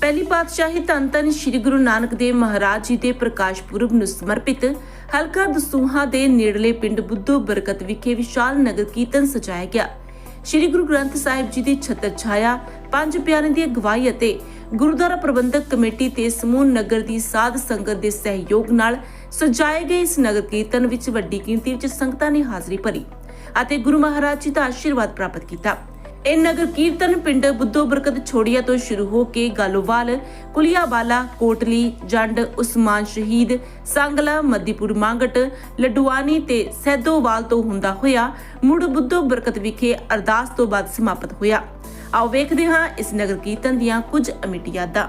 ਪਹਿਲੀ ਪਾਤਸ਼ਾਹੀ ਧੰਨ ਧੰਨ ਸ੍ਰੀ ਗੁਰੂ ਨਾਨਕ ਦੇਵ ਮਹਾਰਾਜ ਜੀ ਦੇ ਪ੍ਰਕਾਸ਼ ਪੁਰਬ ਨੂੰ ਸਮਰਪਿਤ ਹਲਕਾ ਦਸੂਹਾ ਦੇ ਨੇੜਲੇ ਪਿੰਡ ਬੁੱਧੋ ਬਰਕਤ ਵਿਖੇ ਵਿਸ਼ਾਲ ਨਗਰ ਕੀਰਤਨ ਸਜਾਇਆ ਗਿਆ। ਸ੍ਰੀ ਗੁਰੂ ਗ੍ਰੰਥ ਸਾਹਿਬ ਜੀ ਦੀ ਛਤਰ ਛਾਇਆ, ਪੰਜ ਪਿਆਰਿਆਂ ਦੀ ਅਗਵਾਈ ਅਤੇ ਗੁਰਦੁਆਰਾ ਪ੍ਰਬੰਧਕ ਕਮੇਟੀ ਤੇ ਸਮੂਹ ਨਗਰ ਦੀ ਸਾਧ ਸੰਗਤ ਦੇ ਸਹਿਯੋਗ ਨਾਲ ਸਜਾਏ ਗਏ ਇਸ ਨਗਰ ਕੀਰਤਨ ਵਿੱਚ ਵੱਡੀ ਗਿਣਤੀ ਵਿੱਚ ਸੰਗਤਾਂ ਨੇ ਹਾਜ਼ਰੀ ਭਰੀ ਅਤੇ ਗੁਰੂ ਮਹਾਰਾਜ ਜੀ ਦਾ ਆਸ਼ੀਰਵਾਦ ਪ੍ਰਾਪਤ ਕੀਤਾ। ਇਹ ਨਗਰ ਕੀਰਤਨ ਪਿੰਡ ਬੁੱਧੋ ਬਰਕਤ ਛੋੜੀਆ ਤੋਂ ਸ਼ੁਰੂ ਹੋ ਕੇ ਗਾਲੋਵਾਲ, ਕੁਲੀਆਵਾਲਾ, ਕੋਟਲੀ, ਜੰਡ, ਉਸਮਾਨ ਸ਼ਹੀਦ, ਸੰਗਲਾ, ਮੱਦੀਪੁਰ ਮੰਗਟ ਲਡੂਆਣੀ ਤੇ ਸੈਦੋਵਾਲ ਤੋਂ ਹੁੰਦਾ ਹੋਇਆ ਮੁੜ ਬੁੱਧੋ ਬਰਕਤ ਵਿਖੇ ਅਰਦਾਸ ਤੋਂ ਬਾਅਦ ਸਮਾਪਤ ਹੋਇਆ। ਆਓ ਵੇਖਦੇ ਹਾਂ ਇਸ ਨਗਰ ਕੀਰਤਨ ਦੀਆਂ ਕੁਝ ਅਮਿੱਟ ਯਾਦਾਂ।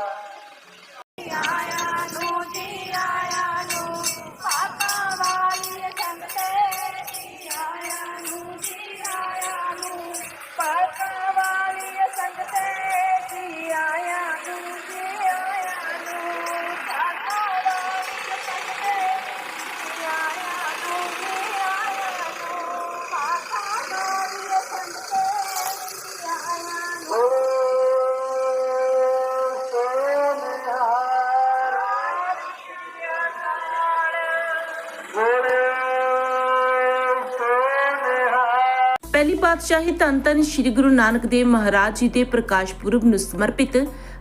ਪਹਿਲੀ ਪਾਤਸ਼ਾਹੀ ਧੰਨ ਧੰਨ ਸ੍ਰੀ ਗੁਰੂ ਨਾਨਕ ਦੇਵ ਮਹਾਰਾਜ ਜੀ ਦੇ ਪ੍ਰਕਾਸ਼ ਪੁਰਬ ਨੂੰ ਸਮਰਪਿਤ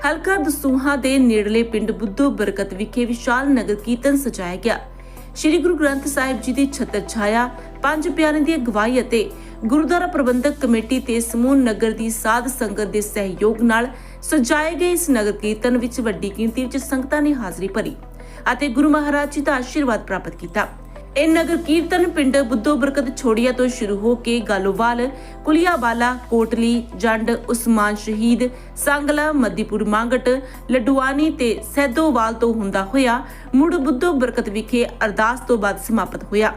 ਹਲਕਾ ਦਸੂਹਾ ਦੇ ਨੇੜਲੇ ਪਿੰਡ ਬੁੱਧੋ ਬਰਕਤ ਵਿਖੇ ਵਿਸ਼ਾਲ ਨਗਰ ਕੀਰਤਨ ਸਜਾਇਆ ਗਿਆ। ਸ੍ਰੀ ਗੁਰੂ ਗ੍ਰੰਥ ਸਾਹਿਬ ਜੀ ਦੀ ਛਤਰ ਛਾਇਆ, ਪੰਜ ਪਿਆਰਿਆਂ ਦੀ ਅਗਵਾਈ ਅਤੇ ਗੁਰਦੁਆਰਾ ਪ੍ਰਬੰਧਕ ਕਮੇਟੀ ਤੇ ਸਮੂਹ ਨਗਰ ਦੀ ਸਾਧ ਸੰਗਤ ਦੇ ਸਹਿਯੋਗ ਨਾਲ ਸਜਾਏ ਗਏ ਇਸ ਨਗਰ ਕੀਰਤਨ ਵਿੱਚ ਵੱਡੀ ਗਿਣਤੀ ਵਿੱਚ ਸੰਗਤਾਂ ਨੇ ਹਾਜ਼ਰੀ ਭਰੀ ਅਤੇ ਗੁਰੂ ਮਹਾਰਾਜ ਜੀ ਦਾ ਆਸ਼ੀਰਵਾਦ ਪ੍ਰਾਪਤ ਕੀਤਾ। ਇਹ ਨਗਰ ਕੀਰਤਨ ਪਿੰਡ ਬੁੱਧੋ ਬਰਕਤ ਛੋੜੀਆ ਤੋਂ ਸ਼ੁਰੂ ਹੋ ਕੇ ਗਾਲੋਵਾਲ, ਕੁਲੀਆਵਾਲਾ, ਕੋਟਲੀ, ਜੰਡ, ਉਸਮਾਨ ਸ਼ਹੀਦ, ਸੰਗਲਾ ਮੱਦੀਪੁਰ ਮੰਗਟ ਲਡੂਆਣੀ ਤੇ ਸੈਦੋਵਾਲ ਤੋਂ ਹੁੰਦਾ ਹੋਇਆ ਮੁੜ ਬੁੱਧੋ ਬਰਕਤ ਵਿਖੇ ਅਰਦਾਸ ਤੋਂ ਬਾਅਦ ਸਮਾਪਤ ਹੋਇਆ।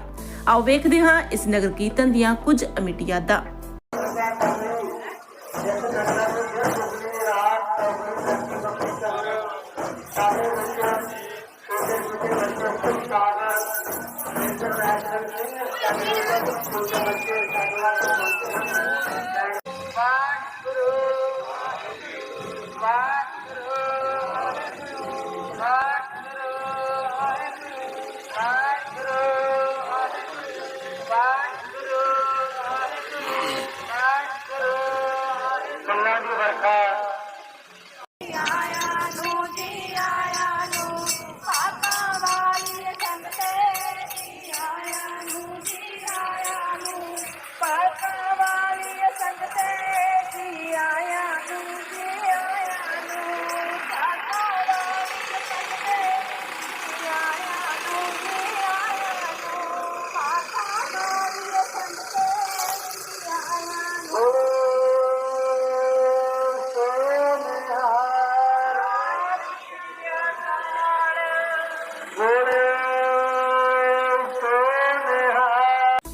ਆਓ ਵੇਖਦੇ ਹਾਂ ਇਸ ਨਗਰ ਕੀਰਤਨ ਦੀਆਂ ਕੁਝ ਅਮਿੱਟ ਯਾਦਾਂ। ਵਾਹਿਗੁਰੂ ప్రార్థన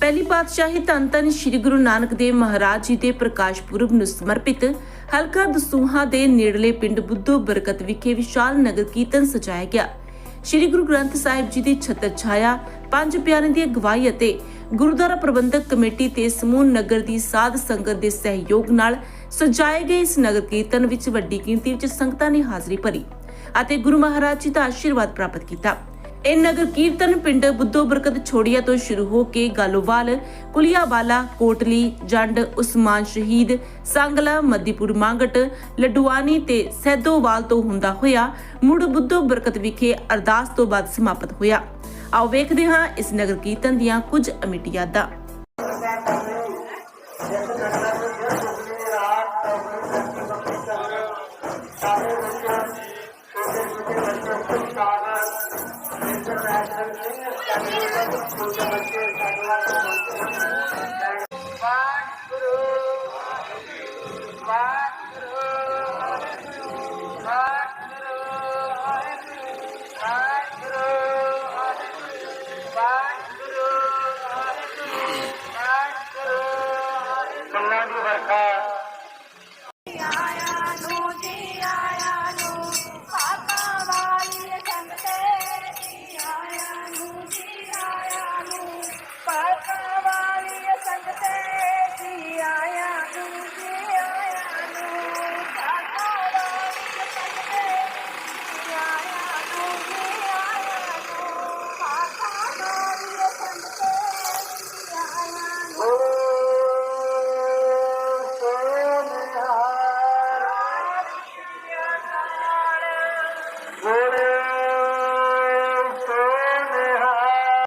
ਪਹਿਲੀ ਪਾਤਸ਼ਾਹੀ ਧੰਨ ਧੰਨ ਸ੍ਰੀ ਗੁਰੂ ਨਾਨਕ ਦੇਵ ਮਹਾਰਾਜ ਜੀ ਦੇ ਪ੍ਰਕਾਸ਼ ਪੁਰਬ ਨੂੰ ਸਮਰਪਿਤ ਹਲਕਾ ਦਸੂਹਾ ਦੇ ਨੇੜਲੇ ਪਿੰਡ ਬੁੱਧੋ ਬਰਕਤ ਵਿਖੇ ਵਿਸ਼ਾਲ ਨਗਰ ਕੀਰਤਨ ਸਜਾਇਆ ਗਿਆ। ਸ੍ਰੀ ਗੁਰੂ ਗ੍ਰੰਥ ਸਾਹਿਬ ਜੀ ਦੀ ਛਤਰ ਛਾਇਆ, ਪੰਜ ਪਿਆਰਿਆਂ ਦੀ ਅਗਵਾਈ ਅਤੇ ਗੁਰਦੁਆਰਾ ਪ੍ਰਬੰਧਕ ਕਮੇਟੀ ਤੇ ਸਮੂਹ ਨਗਰ ਦੀ ਸਾਧ ਸੰਗਤ ਦੇ ਸਹਿਯੋਗ ਨਾਲ ਸਜਾਏ ਗਏ ਇਸ ਨਗਰ ਕੀਰਤਨ ਵਿੱਚ ਵੱਡੀ ਗਿਣਤੀ ਵਿੱਚ ਸੰਗਤਾਂ ਨੇ ਹਾਜ਼ਰੀ ਭਰੀ ਅਤੇ ਗੁਰੂ ਮਹਾਰਾਜ ਜੀ ਦਾ ਆਸ਼ੀਰਵਾਦ ਪ੍ਰਾਪਤ ਕੀਤਾ। ਇਹ ਨਗਰ ਕੀਰਤਨ ਪਿੰਡ ਬੁੱਧੋ ਬਰਕਤ ਛੋੜੀਆ ਤੋਂ ਸ਼ੁਰੂ ਹੋ ਕੇ ਗਾਲੋਵਾਲ, ਕੁਲੀਆਵਾਲਾ, ਕੋਟਲੀ, ਜੰਡ, ਉਸਮਾਨ ਸ਼ਹੀਦ, ਸੰਗਲਾ, ਮੱਦੀਪੁਰ ਮੰਗਟ ਲਡੂਆਣੀ ਤੇ ਸੈਦੋਵਾਲ ਤੋਂ ਹੁੰਦਾ ਹੋਇਆ ਮੁੜ ਬੁੱਧੋ ਬਰਕਤ ਵਿਖੇ ਅਰਦਾਸ ਤੋਂ ਬਾਅਦ ਸਮਾਪਤ ਹੋਇਆ। ਆਓ ਵੇਖਦੇ ਹਾਂ ਇਸ ਨਗਰ ਕੀਰਤਨ ਦੀਆਂ ਕੁਝ ਅਮਿੱਟ ਯਾਦਾਂ। తర్వాత